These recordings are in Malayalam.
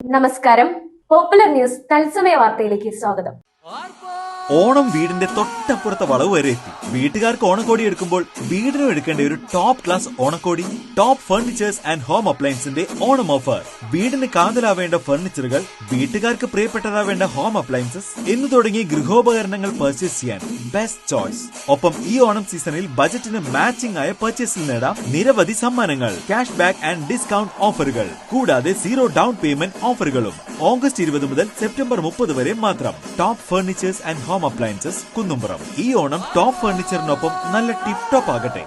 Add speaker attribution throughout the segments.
Speaker 1: നമസ്കാരം. പോപ്പുലർ ന്യൂസ് തത്സമയ വാർത്തയിലേക്ക് സ്വാഗതം.
Speaker 2: ഓണം വീടിന്റെ തൊട്ടപ്പുറത്തെ വളവ് വരെ എത്തി. വീട്ടുകാർക്ക് ഓണക്കോടി എടുക്കുമ്പോൾ വീടിനും എടുക്കേണ്ട ഒരു ടോപ്പ് ക്ലാസ് ഓണക്കോടി ടോപ്പ് ഫർണിച്ചേഴ്സ് ആൻഡ് ഹോം അപ്ലയൻസിന്റെ ഓണം ഓഫർ വീടിന് കാതലാവേണ്ട ഫർണിച്ചറുകൾ വീട്ടുകാർക്ക് പ്രിയപ്പെട്ടതാവേണ്ട ഹോം അപ്ലയൻസസ് എന്ന് തുടങ്ങി ഗൃഹോപകരണങ്ങൾ പർച്ചേസ് ചെയ്യാൻ ബെസ്റ്റ് ചോയ്സ് ഒപ്പം ഈ ഓണം സീസണിൽ ബജറ്റിന് മാച്ചിംഗ് ആയ പർച്ചേസിൽ നേടാം നിരവധി സമ്മാനങ്ങൾ ക്യാഷ് ബാക്ക് ആൻഡ് ഡിസ്കൗണ്ട് ഓഫറുകൾ കൂടാതെ സീറോ ഡൗൺ പേയ്മെന്റ് ഓഫറുകളും ഓഗസ്റ്റ് ഇരുപത് മുതൽ സെപ്റ്റംബർ മുപ്പത് വരെ മാത്രം. Top furnitures and home appliances Kunnumpuram. ഈ ഓണം ടോപ്പ് ഫർണിച്ചറിനൊപ്പം നല്ല ടിപ് ടോപ്പ് ആകട്ടെ.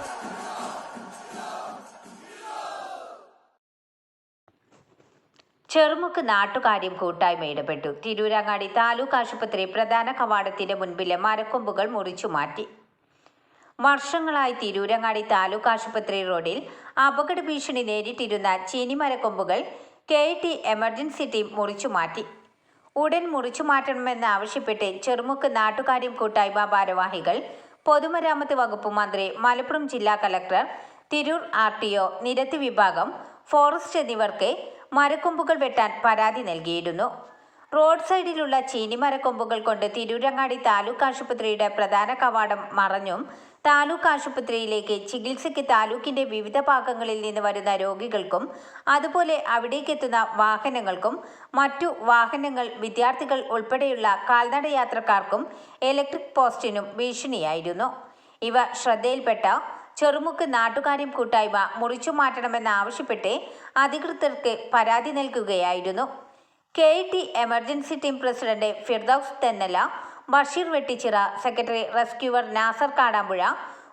Speaker 3: ചെറുമുക്ക് നാട്ടുകാര്യം കൂട്ടായ്മ ഇടപെട്ടു തിരൂരങ്ങാടി താലൂക്ക് ആശുപത്രി പ്രധാന കവാടത്തിന്റെ മുൻപിലെ മരക്കൊമ്പുകൾ മുറിച്ചു മാറ്റി. വർഷങ്ങളായി തിരൂരങ്ങാടി താലൂക്ക് ആശുപത്രി റോഡിൽ അപകട ഭീഷണി നേരിട്ടിരുന്ന ചീനിമരക്കൊമ്പുകൾ കെ ടി എമർജൻസി ടീം മുറിച്ചു മാറ്റി. ഉടൻ മുറിച്ചു മാറ്റണമെന്ന് ആവശ്യപ്പെട്ട് ചെറുമുക്ക് നാട്ടുകാര്യം കൂട്ടായ്മ ഭാരവാഹികൾ പൊതുമരാമത്ത് വകുപ്പ് മന്ത്രി മലപ്പുറം ജില്ലാ collector Tirur R T O നിരത്തി വിഭാഗം ഫോറസ്റ്റ് എന്നിവർക്ക് മരക്കൊമ്പുകൾ വെട്ടാൻ പരാതി നൽകിയിരുന്നു. റോഡ് സൈഡിലുള്ള ചീനിമരക്കൊമ്പുകൾ കൊണ്ട് തിരൂരങ്ങാടി താലൂക്ക് ആശുപത്രിയുടെ പ്രധാന കവാടം മറഞ്ഞും താലൂക്ക് ആശുപത്രിയിലേക്ക് ചികിത്സയ്ക്ക് താലൂക്കിന്റെ വിവിധ ഭാഗങ്ങളിൽ നിന്ന് വരുന്ന രോഗികൾക്കും അതുപോലെ അവിടേക്കെത്തുന്ന വാഹനങ്ങൾക്കും മറ്റു വാഹനങ്ങൾ വിദ്യാർത്ഥികൾ ഉൾപ്പെടെയുള്ള കാൽനട യാത്രക്കാർക്കും ഇലക്ട്രിക് പോസ്റ്റിനും ഭീഷണിയായിരുന്നു. ഇവ ശ്രദ്ധയിൽപ്പെട്ട ചെറുമുക്ക് നാട്ടുകാരും കൂട്ടായ്മ മുറിച്ചു മാറ്റണമെന്നാവശ്യപ്പെട്ട് അധികൃതർക്ക് പരാതി നൽകുകയായിരുന്നു. K T emergency team president Firdaus Thennala Basheer Vettichira secretary rescuer Nasar Kadampuzha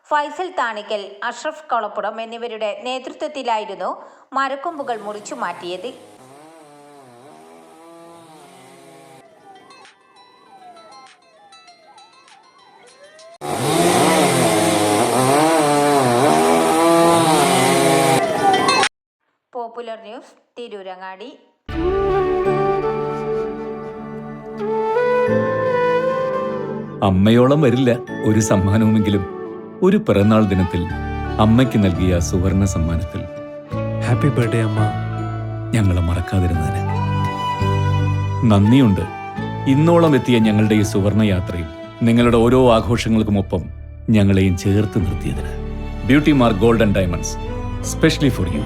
Speaker 3: Faisal Thanikkal Ashraf Kolappuram എന്നിവരുടെ നേതൃത്വത്തിലായിരുന്നു മരക്കൊമ്പുകൾ മുറിച്ചു മാറ്റിയത്. Popular news Tirurangadi.
Speaker 4: അമ്മയോളം വരില്ല ഒരു സമ്മാനവുമെങ്കിലും. ഒരു പിറന്നാൾ ദിനത്തിൽ അമ്മയ്ക്ക് നൽകിയ സുവർണ സമ്മാനത്തിൽ.
Speaker 5: ഹാപ്പി ബർത്ത്ഡേ അമ്മ.
Speaker 4: ഞങ്ങളെ മറക്കാതിരുന്നതിന്. നന്ദിയുണ്ട്. ഇന്നോളം എത്തിയ ഞങ്ങളുടെ ഈ സുവർണ യാത്രയിൽ നിങ്ങളുടെ ഓരോ ആഘോഷങ്ങൾക്കുമൊപ്പം ഞങ്ങളെയും ചേർത്ത് നിർത്തിയതിന്. Beauty mark golden diamonds specially for you